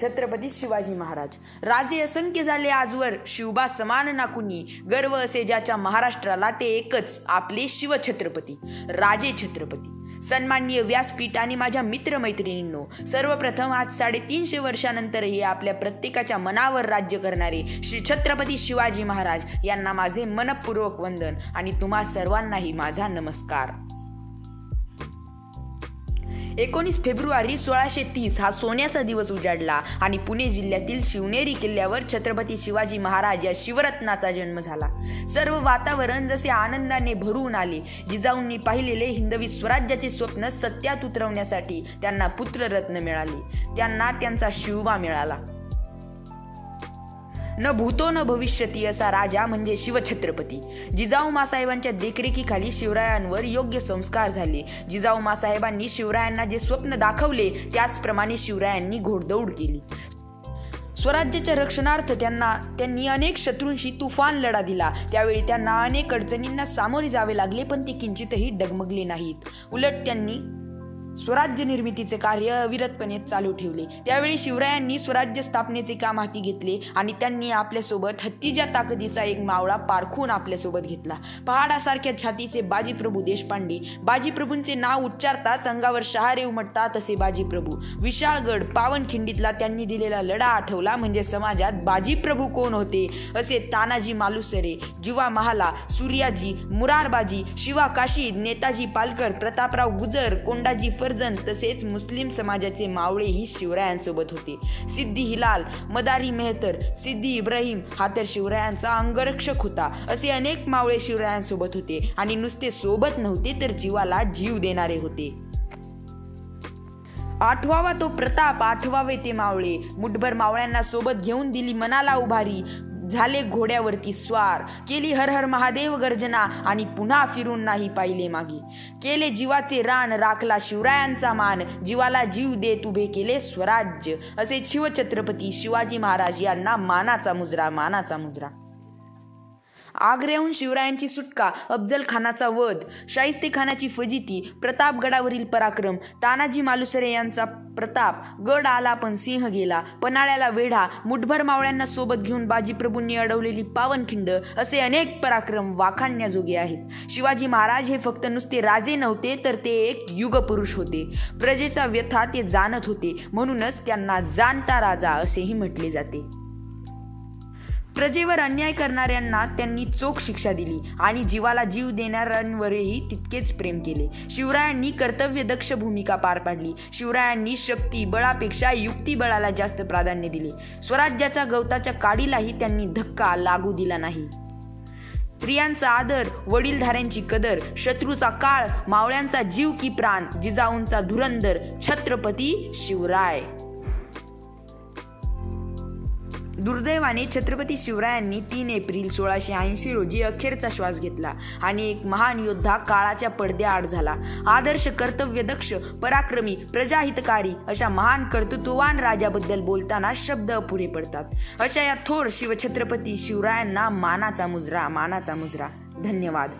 छत्रपती शिवाजी महाराज. राजे असंख्य झाले आजवर. शिवबा समान नाकुनी गर्व असे ज्याच्या महाराष्ट्राला ते एकच आपले शिवछत्रपती. राजे छत्रपती. सन्माननीय व्यासपीठ आणि माझ्या मित्रमैत्रिणींनो सर्वप्रथम आज साडेतीनशे वर्षानंतरही आपल्या प्रत्येकाच्या मनावर राज्य करणारे श्री छत्रपती शिवाजी महाराज यांना माझे मनपूर्वक वंदन आणि तुम्हा सर्वांनाही माझा नमस्कार. एकोणीस फेब्रुवारी सोळाशे तीस हा सोन्याचा दिवस उजाडला आणि पुणे जिल्ह्यातील शिवनेरी किल्ल्यावर छत्रपती शिवाजी महाराज या शिवरत्नाचा जन्म झाला. सर्व वातावरण जसे आनंदाने भरून आले जिजाऊंनी पाहिलेले हिंदवी स्वराज्याचे स्वप्न सत्यात उतरवण्यासाठी त्यांना पुत्ररत्न मिळाले. त्यांना त्यांचा शिवबा मिळाला. न भूतो न भविष्यती असा राजा म्हणजे शिवछत्रपती. जिजाऊ मासाहेबांच्या देखरेखीखाली शिवरायांवर योग्य संस्कार झाले. जिजाऊ मासाहेबांनी शिवरायांना जे स्वप्न दाखवले त्याचप्रमाणे शिवरायांनी घोडदौड केली. स्वराज्याच्या रक्षणार्थ त्यांना त्यांनी अनेक शत्रूंशी तुफान लढा दिला. त्यावेळी त्यांना अनेक अडचणींना सामोरे जावे लागले पण ते किंचितही डगमगले नाहीत. उलट त्यांनी स्वराज्य निर्मितीचे कार्य अविरतपणे चालू ठेवले. त्यावेळी शिवरायांनी स्वराज्य स्थापनेचे काम हाती घेतले आणि त्यांनी आपल्यासोबत हत्तीच्या ताकदीचा एक मावळा पारखून आपल्यासोबत घेतला. पहाडासारख्या छातीचे बाजीप्रभू देशपांडे. बाजीप्रभूंचे नाव उच्चारताच अंगावर शहारे उमटतात असे बाजीप्रभू. विशाळगड पावनखिंडीतला त्यांनी दिलेला लढा आठवला म्हणजे समाजात बाजीप्रभू कोण होते? असे तानाजी मालुसरे जीवा महाला सूर्याजी मुरारबाजी शिवा काशीद नेताजी पालकर प्रतापराव गुजर कोंडाजी सफरजन तसेच मुस्लिम समाजाचे मावळेही शिवरायांसोबत होते. सिद्धी हिलाल मदारी मेहतर सिद्धी इब्राहिम हा तर शिवरायांचा अंगरक्षक होता. असे अनेक मावळे शिवरायांसोबत होते आणि नुसते सोबत नव्हते तर जीवाला जीव देणारे होते. आठवावा तो प्रताप आठवावे ते मावळे. मुठभर मावळ्यांना सोबत घेऊन दिली मनाला उभारी. झाले घोड्यावरती स्वार. केली हर हर महादेव गर्जना आणि पुन्हा फिरून नाही पाहिले मागे. केले जीवाचे रान राखला शिवरायांचा मान. जीवाला जीव देत उभे केले स्वराज्य. असे शिवछत्रपती शिवाजी महाराज यांना मानाचा मुजरा मानाचा मुजरा. आग्र्याहून शिवरायांची सुटका अफजल खानाचा वध शाहिस्ते खानाची फजिती प्रतापगडावरील पराक्रम तानाजी मालुसरे यांचा प्रताप गड आला पण सिंह गेला पन्हाळ्याला वेढा मुठभर मावळ्यांना सोबत घेऊन बाजीप्रभूंनी अडवलेली पावनखिंड असे अनेक पराक्रम वाखाणण्याजोगे आहेत. शिवाजी महाराज हे फक्त नुसते राजे नव्हते तर ते एक युगपुरुष होते. प्रजेचा व्यथा ते जाणत होते म्हणूनच त्यांना जाणता राजा असेही म्हटले जाते. प्रजेवर अन्याय करणाऱ्यांना त्यांनी चोख शिक्षा दिली आणि जीवाला जीव देणाऱ्यांवरही तितकेच प्रेम केले. शिवरायांनी कर्तव्यदक्ष भूमिका पार पाडली. शिवरायांनी शक्ती बळापेक्षा युक्तिबळाला जास्त प्राधान्य दिले. स्वराज्याच्या गवताच्या काडीलाही त्यांनी धक्का लागू दिला नाही. स्त्रियांचा आदर वडीलधाऱ्यांची कदर शत्रूचा काळ मावळ्यांचा जीव की प्राण जिजाऊंचा धुरंदर छत्रपती शिवराय. दुर्दैवाने छत्रपती शिवरायांनी तीन एप्रिल सोळाशे ऐंशी रोजी अखेरचा श्वास घेतला आणि एक महान योद्धा काळाच्या पडद्याआड झाला. आदर्श कर्तव्यदक्ष पराक्रमी प्रजाहितकारी अशा महान कर्तृत्ववान राजाबद्दल बोलताना शब्द अपुरे पडतात. अशा या थोर शिवछत्रपती शिवरायांना मानाचा मुजरा मानाचा मुजरा. धन्यवाद.